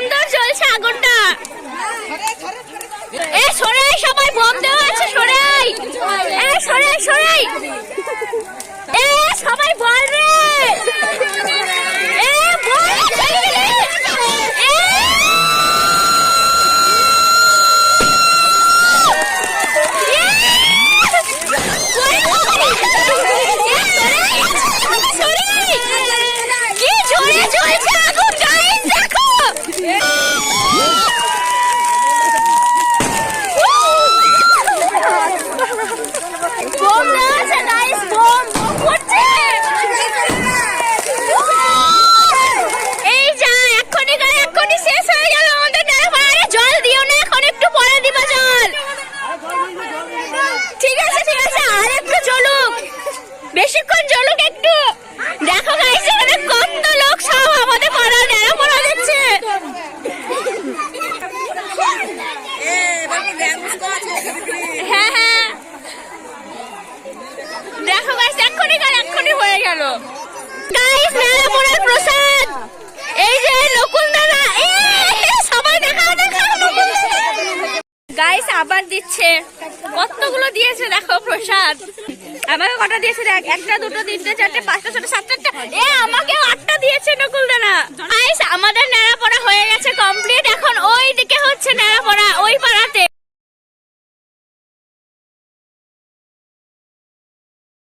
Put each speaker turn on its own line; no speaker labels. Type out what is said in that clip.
সুন্দর জ্বলছে আগুনটা। এ সরাই সবাই বন্ধ আছে সরাই এ সরাই সরাই গাইস আবার দিচ্ছে। কতগুলো দিয়েছে দেখো প্রসাদ। আমাকে কটা দিয়েছে দেখ? একটা, দুটো, তিনটে, চারটে, পাঁচটা, ছটা, সাতটা এ আমাকে আটটা দিয়েছে।